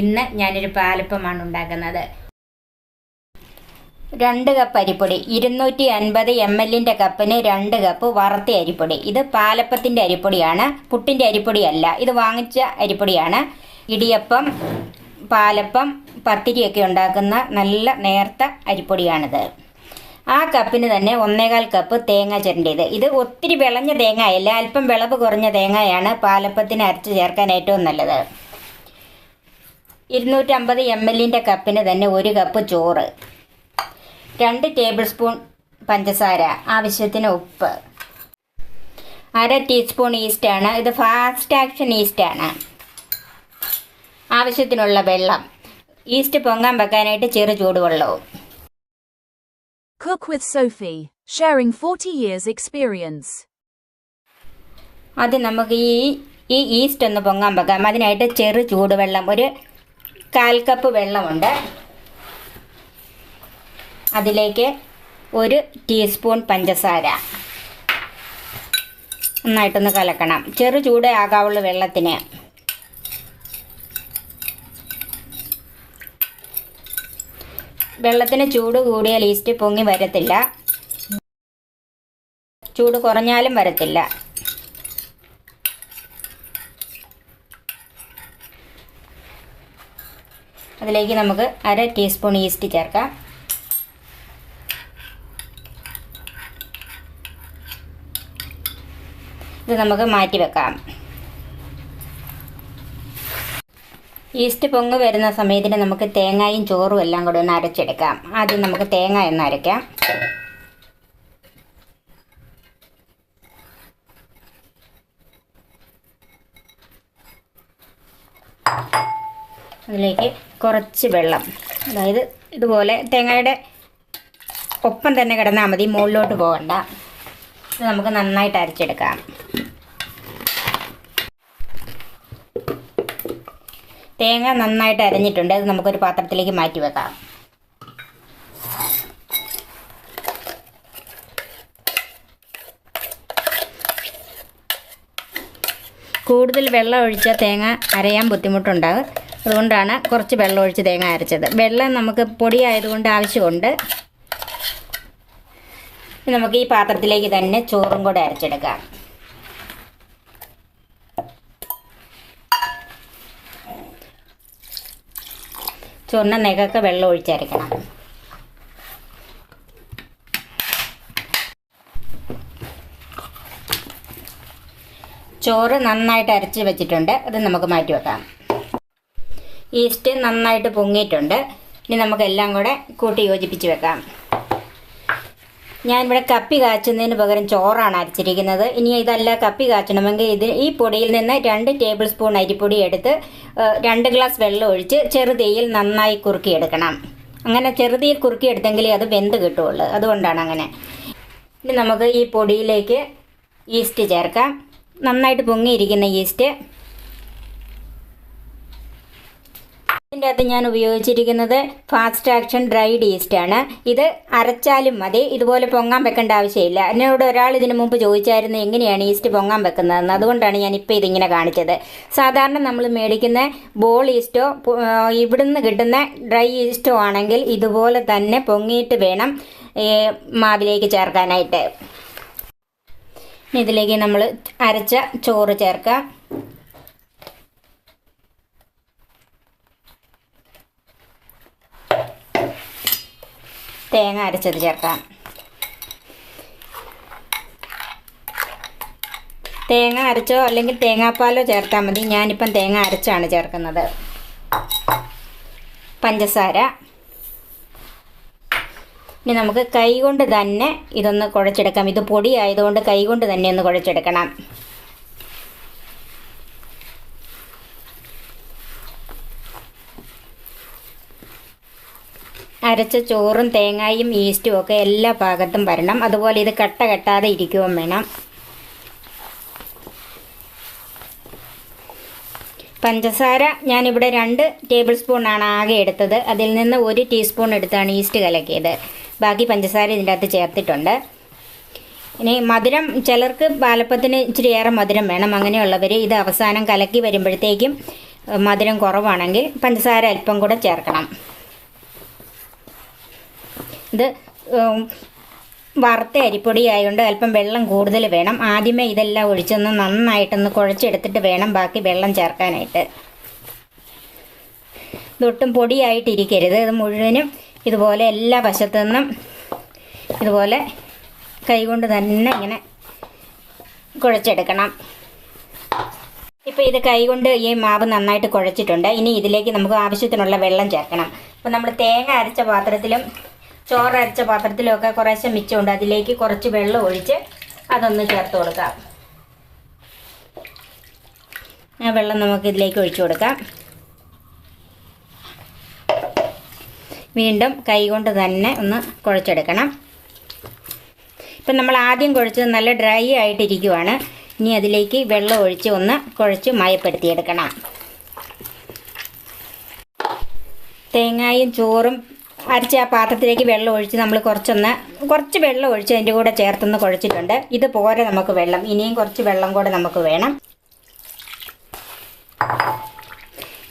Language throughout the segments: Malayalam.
ഇന്ന് ഞാനൊരു പാലപ്പമാണ് ഉണ്ടാക്കുന്നത്. രണ്ട് കപ്പ് അരിപ്പൊടി ഇരുന്നൂറ്റി അൻപത് എം എല്ലിന്റെ കപ്പിന് രണ്ട് കപ്പ് വറുത്ത അരിപ്പൊടി. ഇത് പാലപ്പത്തിന്റെ അരിപ്പൊടിയാണ് പുട്ടിന്റെ അരിപ്പൊടിയല്ല. ഇത് വാങ്ങിച്ച അരിപ്പൊടിയാണ്. ഇടിയപ്പം പാലപ്പം പത്തിരിയൊക്കെ ഉണ്ടാക്കുന്ന നല്ല നേർത്ത അരിപ്പൊടിയാണിത്. ആ കപ്പിന് തന്നെ ഒന്നേകാൽ കപ്പ് തേങ്ങ ചിരണ്ടിയത് ഇത് ഒത്തിരി വിളഞ്ഞ തേങ്ങയല്ല അല്പം വിളവ് കുറഞ്ഞ തേങ്ങയാണ് പാലപ്പത്തിന് അരച്ച് ചേർക്കാൻ ഏറ്റവും നല്ലത്. ഇരുന്നൂറ്റമ്പത് എം എല്ലിന്റെ കപ്പിന് തന്നെ ഒരു കപ്പ് ചോറ്. രണ്ട് ടേബിൾ സ്പൂൺ പഞ്ചസാര. ആവശ്യത്തിന് ഉപ്പ്. അര ടീസ്പൂൺ ഈസ്റ്റാണ് ഇത് ഫാസ്റ്റ് ആക്ഷൻ ഈസ്റ്റാണ് ആവശ്യത്തിനുള്ള വെള്ളം. ഈസ്റ്റ് പൊങ്ങാൻ വെക്കാനായിട്ട് ചെറു ചൂടുവെള്ളവും. Cook with Sophie, sharing 40 years experience. അത് നമുക്ക് ഈ ഈ ഈസ്റ്റ് ഒന്ന് പൊങ്ങാൻ വെക്കാം. അതിനായിട്ട് ചെറു ചൂടുവെള്ളം. ഒരു കാൽ കപ്പ് വെള്ളമുണ്ട്. അതിലേക്ക് ഒരു ടീസ്പൂൺ പഞ്ചസാര. നന്നായിട്ടൊന്ന് കലക്കണം. ചെറു ചൂടേ ആകാവുള്ളൂ വെള്ളത്തിന്. വെള്ളത്തിന് ചൂട് കൂടിയാൽ ഈസ്റ്റ് പൊങ്ങി വരത്തില്ല. ചൂട് കുറഞ്ഞാലും വരത്തില്ല. അതിലേക്ക് നമുക്ക് അര ടീസ്പൂൺ ഈസ്റ്റ് ചേർക്കാം. ഇത് നമുക്ക് മാറ്റി വെക്കാം. ഈസ്റ്റ് പൊങ്ങ് വരുന്ന സമയത്തിന് നമുക്ക് തേങ്ങയും ചോറും എല്ലാം കൂടെ ഒന്ന് അരച്ചെടുക്കാം. ആദ്യം നമുക്ക് തേങ്ങ ഒന്ന് അരയ്ക്കാം അതിലേക്ക് കുറച്ച് വെള്ളം. അതായത് ഇതുപോലെ തേങ്ങയുടെ ഒപ്പം തന്നെ കിടന്നാൽ മതി മുകളിലോട്ട് പോകണ്ട. ഇത് നമുക്ക് നന്നായിട്ട് അരച്ചെടുക്കാം. തേങ്ങ നന്നായിട്ട് അരഞ്ഞിട്ടുണ്ട്. അത് നമുക്കൊരു പാത്രത്തിലേക്ക് മാറ്റി വെക്കാം. കൂടുതൽ വെള്ളം ഒഴിച്ചാൽ തേങ്ങ അരയാൻ ബുദ്ധിമുട്ടുണ്ടാകും. അതുകൊണ്ടാണ് കുറച്ച് വെള്ളം ഒഴിച്ച് തേങ്ങ അരച്ചത്. വെള്ളം നമുക്ക് പൊടിയായതുകൊണ്ട് ആവശ്യമുണ്ട്. നമുക്ക് ഈ പാത്രത്തിലേക്ക് തന്നെ ചോറും കൂടെ അരച്ചെടുക്കാം. ചോറിന്റെ നെകൊക്കെ വെള്ളം ഒഴിച്ചരക്കണം ചോറ് നന്നായിട്ട് അരച്ച് വെച്ചിട്ടുണ്ട്. അത് നമുക്ക് മാറ്റി വെക്കാം. ഈസ്റ്റ് നന്നായിട്ട് പൊങ്ങിയിട്ടുണ്ട്. ഇനി നമുക്കെല്ലാം കൂടെ കൂട്ടി യോജിപ്പിച്ച് വെക്കാം. ഞാനിവിടെ കപ്പി കാച്ചുന്നതിന് പകരം ചോറാണ് അരച്ചിരിക്കുന്നത്. ഇനി ഇതല്ല കപ്പി കാച്ചണമെങ്കിൽ ഇത് ഈ പൊടിയിൽ നിന്ന് രണ്ട് ടേബിൾ സ്പൂൺ അരിപ്പൊടി എടുത്ത് രണ്ട് ഗ്ലാസ് വെള്ളം ഒഴിച്ച് ചെറുതീയിൽ നന്നായി കുറുക്കിയെടുക്കണം. അങ്ങനെ ചെറുതീയിൽ കുറുക്കിയെടുത്തെങ്കിലേ അത് വെന്ത് കിട്ടുള്ളൂ അതുകൊണ്ടാണ് അങ്ങനെ. ഇനി നമുക്ക് ഈ പൊടിയിലേക്ക് ഈസ്റ്റ് ചേർക്കാം. നന്നായിട്ട് പൊങ്ങിയിരിക്കുന്ന ഈസ്റ്റ് ഇതിന്റെ അകത്ത് ഞാൻ ഉപയോഗിച്ചിരിക്കുന്നത് ഫാസ്റ്റ് ആക്ഷൻ ഡ്രൈഡ് ഈസ്റ്റ് ആണ്. ഇത് അരച്ചാലും മതി. ഇതുപോലെ പൊങ്ങാൻ വെക്കേണ്ട ആവശ്യമില്ല. എന്നോട് ഒരാൾ ഇതിനു മുമ്പ് ചോദിച്ചായിരുന്നു എങ്ങനെയാണ് ഈസ്റ്റ് പൊങ്ങാൻ വെക്കുന്നതെന്ന്. അതുകൊണ്ടാണ് ഞാൻ ഇപ്പോൾ ഇതിങ്ങനെ കാണിച്ചത്. സാധാരണ നമ്മൾ മേടിക്കുന്ന ബോൾ ഈസ്റ്റോ ഇവിടുന്ന് കിട്ടുന്ന ഡ്രൈ ഈസ്റ്റോ ആണെങ്കിൽ ഇതുപോലെ തന്നെ പൊങ്ങിയിട്ട് വേണം മാവിലേക്ക് ചേർക്കാനായിട്ട്. ഇതിലേക്ക് നമ്മൾ അരച്ച ചോറ് ചേർക്കാം തേങ്ങ അരച്ചത് ചേർക്കാം. തേങ്ങ അരച്ചോ അല്ലെങ്കിൽ തേങ്ങാപ്പാലോ ചേർത്താൽ മതി. ഞാനിപ്പം തേങ്ങ അരച്ചാണ് ചേർക്കുന്നത്. പഞ്ചസാര. ഇനി നമുക്ക് കൈ കൊണ്ട് തന്നെ ഇതൊന്ന് കുഴച്ചെടുക്കാം. ഇത് പൊടി ആയതുകൊണ്ട് കൈ കൊണ്ട് തന്നെ ഒന്ന് കുഴച്ചെടുക്കണം. അരച്ച ചോറും തേങ്ങായും ഈസ്റ്റും ഒക്കെ എല്ലാ ഭാഗത്തും വരണം. അതുപോലെ ഇത് കട്ട കെട്ടാതെ ഇരിക്കുകയും വേണം. പഞ്ചസാര ഞാനിവിടെ രണ്ട് ടേബിൾ സ്പൂണാണ് ആകെ എടുത്തത്. അതിൽ നിന്ന് ഒരു ടീസ്പൂൺ എടുത്താണ് ഈസ്റ്റ് കലക്കിയത്. ബാക്കി പഞ്ചസാര ഇതിന്റെ അകത്ത് ചേർത്തിട്ടുണ്ട്. ഇനി മധുരം ചിലർക്ക് പാലപ്പത്തിന് ഇച്ചിരി ഏറെ മധുരം വേണം. അങ്ങനെയുള്ളവർ ഇത് അവസാനം കലക്കി വരുമ്പോഴത്തേക്കും മധുരം കുറവാണെങ്കിൽ പഞ്ചസാര അല്പം കൂടെ ചേർക്കണം. ഇത് വറുത്ത അരിപ്പൊടി ആയതുകൊണ്ട് അല്പം വെള്ളം കൂടുതൽ വേണം. ആദ്യമേ ഇതെല്ലാം ഒഴിച്ചൊന്ന് നന്നായിട്ടൊന്ന് കുഴച്ചെടുത്തിട്ട് വേണം ബാക്കി വെള്ളം ചേർക്കാനായിട്ട്. ഇതൊട്ടും പൊടിയായിട്ടിരിക്കരുത്. ഇത് മുഴുവനും ഇതുപോലെ എല്ലാ വശത്തു നിന്നും ഇതുപോലെ കൈകൊണ്ട് തന്നെ ഇങ്ങനെ കുഴച്ചെടുക്കണം. ഇപ്പോൾ ഇത് കൈകൊണ്ട് ഈ മാവ് നന്നായിട്ട് കുഴച്ചിട്ടുണ്ട്. ഇനി ഇതിലേക്ക് നമുക്ക് ആവശ്യത്തിനുള്ള വെള്ളം ചേർക്കണം. അപ്പോൾ നമ്മൾ തേങ്ങ അരച്ച പാത്രത്തിലും ചോറ് അരച്ച പാത്രത്തിലൊക്കെ കുറേശ്ശെ മിച്ചമുണ്ട്. അതിലേക്ക് കുറച്ച് വെള്ളം ഒഴിച്ച് അതൊന്ന് ചേർത്ത് കൊടുക്കാം. ആ വെള്ളം നമുക്ക് ഇതിലേക്ക് ഒഴിച്ചു കൊടുക്കാം. വീണ്ടും കൈകൊണ്ട് തന്നെ ഒന്ന് കുഴച്ചെടുക്കണം. ഇപ്പം നമ്മൾ ആദ്യം കുഴച്ചത് നല്ല ഡ്രൈ ആയിട്ടിരിക്കുവാണ്. ഇനി അതിലേക്ക് വെള്ളം ഒഴിച്ച് ഒന്ന് കുഴച്ച് മയപ്പെടുത്തിയെടുക്കണം. തേങ്ങായും ചോറും അരച്ച ആ പാത്രത്തിലേക്ക് വെള്ളം ഒഴിച്ച് നമ്മൾ കുറച്ചൊന്ന് കുറച്ച് വെള്ളം ഒഴിച്ച് അതിന്റെ കൂടെ ചേർത്തൊന്ന് കുഴച്ചിട്ടുണ്ട്. ഇത് നമുക്ക് വെള്ളം. ഇനിയും കുറച്ച് വെള്ളം കൂടെ നമുക്ക് വേണം.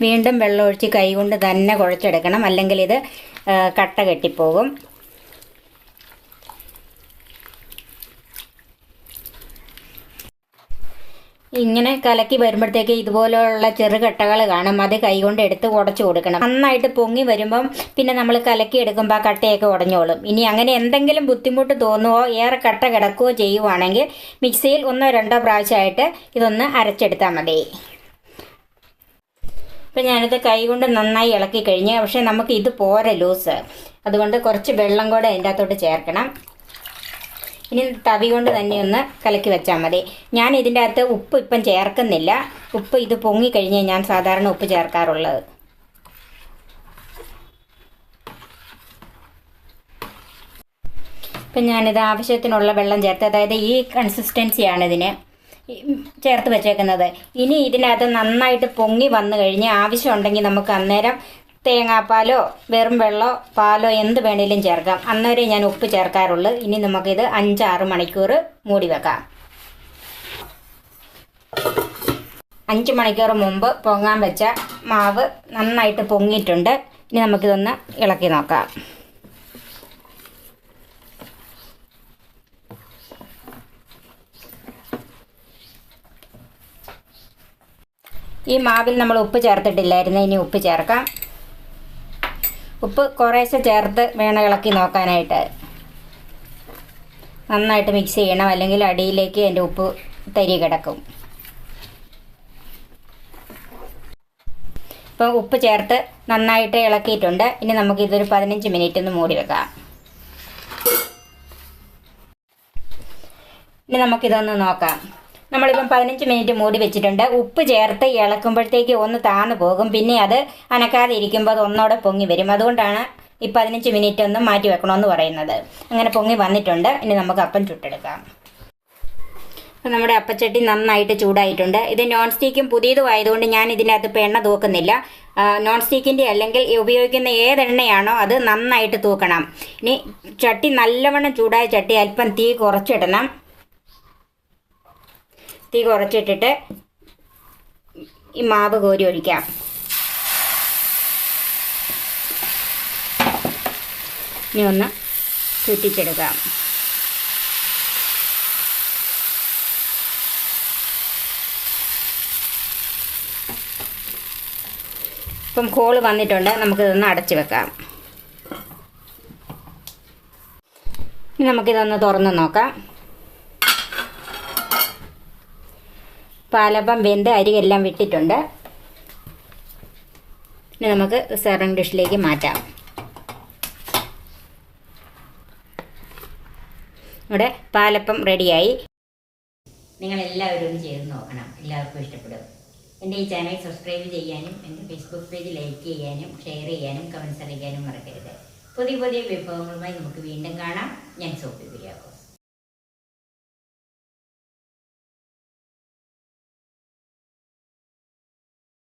വീണ്ടും വെള്ളം ഒഴിച്ച് കൈ കൊണ്ട് തന്നെ കുഴച്ചെടുക്കണം. അല്ലെങ്കിൽ ഇത് കട്ട കെട്ടിപ്പോകും. ഇങ്ങനെ കലക്കി വരുമ്പോഴത്തേക്ക് ഇതുപോലെയുള്ള ചെറുകട്ടകൾ കാണും. അത് കൈകൊണ്ട് എടുത്ത് ഉടച്ചു കൊടുക്കണം. നന്നായിട്ട് പൊങ്ങി വരുമ്പം പിന്നെ നമ്മൾ കലക്കി എടുക്കുമ്പോൾ ആ കട്ടയൊക്കെ ഉടഞ്ഞോളും. ഇനി അങ്ങനെ എന്തെങ്കിലും ബുദ്ധിമുട്ട് തോന്നുവോ ഏറെ കട്ട കിടക്കുകയോ ചെയ്യുവാണെങ്കിൽ മിക്സിയിൽ ഒന്നോ രണ്ടോ പ്രാവശ്യമായിട്ട് ഇതൊന്ന് അരച്ചെടുത്താൽ മതി. ഇപ്പം ഞാനിത് കൈകൊണ്ട് നന്നായി ഇളക്കി കഴിഞ്ഞ് പക്ഷേ നമുക്ക് ഇത് പോരെ ലൂസ്. അതുകൊണ്ട് കുറച്ച് വെള്ളം കൂടെ അതിന്റെ അകത്തോട്ട് ചേർക്കണം. ഇനി തവി കൊണ്ട് തന്നെ ഒന്ന് കലക്കി വെച്ചാൽ മതി. ഞാൻ ഇതിന്റെ അകത്ത് ഉപ്പ് ഇപ്പം ചേർക്കുന്നില്ല. ഉപ്പ് ഇത് പൊങ്ങി കഴിഞ്ഞ് ഞാൻ സാധാരണ ഉപ്പ് ചേർക്കാറുള്ളത്. ഇപ്പം ഞാനിത് ആവശ്യത്തിനുള്ള വെള്ളം ചേർത്ത് അതായത് ഈ കൺസിസ്റ്റൻസിയാണ് ഇതിന് ചേർത്ത് വെച്ചേക്കുന്നത്. ഇനി ഇതിനകത്ത് നന്നായിട്ട് പൊങ്ങി വന്നു കഴിഞ്ഞ് ആവശ്യമുണ്ടെങ്കിൽ നമുക്ക് അന്നേരം തേങ്ങാപ്പാലോ വെറും വെള്ളമോ പാലോ എന്ത് വേണേലും ചേർക്കാം. അന്നേരം ഞാൻ ഉപ്പ് ചേർക്കാറുള്ളൂ. ഇനി നമുക്കിത് അഞ്ചാറ് മണിക്കൂർ മൂടി വെക്കാം. അഞ്ച് മണിക്കൂർ മുമ്പ് പൊങ്ങാൻ വെച്ച മാവ് നന്നായിട്ട് പൊങ്ങിയിട്ടുണ്ട്. ഇനി നമുക്കിതൊന്ന് ഇളക്കി നോക്കാം. ഈ മാവിൽ നമ്മൾ ഉപ്പ് ചേർത്തിട്ടില്ലായിരുന്നു. ഇനി ഉപ്പ് ചേർക്കാം. ഉപ്പ് കുറേശ്ശെ ചേർത്ത് വേണം ഇളക്കി നോക്കാനായിട്ട്. നന്നായിട്ട് മിക്സ് ചെയ്യണം. അല്ലെങ്കിൽ അടിയിലേക്ക് അതിന്റെ ഉപ്പ് തരി കിടക്കും. ഇപ്പോൾ ഉപ്പ് ചേർത്ത് നന്നായിട്ട് ഇളക്കിയിട്ടുണ്ട്. ഇനി നമുക്ക് ഇതൊരു പതിനഞ്ച് മിനിറ്റ് ഒന്ന് മൂടി വെക്കാം. ഇനി നമുക്കിതൊന്ന് നോക്കാം. നമ്മളിപ്പം പതിനഞ്ച് മിനിറ്റ് മൂടി വെച്ചിട്ടുണ്ട്. ഉപ്പ് ചേർത്ത് ഇളക്കുമ്പോഴത്തേക്ക് ഒന്ന് താന്നു പോകും. പിന്നെ അത് അനക്കാതെ ഇരിക്കുമ്പോൾ അത് ഒന്നോടെ പൊങ്ങി വരും. അതുകൊണ്ടാണ് ഈ പതിനഞ്ച് മിനിറ്റ് ഒന്ന് മാറ്റി വെക്കണമെന്ന് പറയുന്നത്. അങ്ങനെ പൊങ്ങി വന്നിട്ടുണ്ട്. ഇനി നമുക്ക് അപ്പം ചുട്ടെടുക്കാം. അപ്പോൾ നമ്മുടെ അപ്പച്ചട്ടി നന്നായിട്ട് ചൂടായിട്ടുണ്ട്. ഇത് നോൺ സ്റ്റിക്കും പുതിയതും ആയതുകൊണ്ട് ഞാൻ ഇതിനകത്ത് എണ്ണ തൂക്കുന്നില്ല. നോൺ സ്റ്റിക്കിന്റെ അല്ലെങ്കിൽ ഉപയോഗിക്കുന്ന ഏതെണ്ണയാണോ അത് നന്നായിട്ട് തൂക്കണം. ഇനി ചട്ടി നല്ലവണ്ണം ചൂടായ ചട്ടി അല്പം തീ കുറച്ചിടണം. തീ കുറച്ചിട്ടിട്ട് ഈ മാവ് കോരി ഒഴിക്കാം. ഇനി ഒന്ന് ചുറ്റിച്ചെടുക്കാം ഇപ്പം കോൾ വന്നിട്ടുണ്ട്. നമുക്കിതൊന്ന് അടച്ചു വെക്കാം. ഇനി നമുക്കിതൊന്ന് തുറന്ന് നോക്കാം. പാലപ്പം വെന്ത് എല്ലാം വിട്ടിട്ടുണ്ട് ഇനി നമുക്ക് സെർവിങ് ഡിഷിലേക്ക് മാറ്റാം. ഇവിടെ പാലപ്പം റെഡിയായി നിങ്ങൾ എല്ലാവരും ചെയ്ത് നോക്കണം. എല്ലാവർക്കും ഇഷ്ടപ്പെടും. എന്റെ ഈ ചാനൽ സബ്സ്ക്രൈബ് ചെയ്യാനും എന്റെ ഫേസ്ബുക്ക് പേജ് ലൈക്ക് ചെയ്യാനും ഷെയർ ചെയ്യാനും കമൻസ് അറിയിക്കാനും മറക്കരുത്. പുതിയ പുതിയ വിഭവങ്ങളുമായി നമുക്ക് വീണ്ടും കാണാം. ഞാൻ സോപ്പി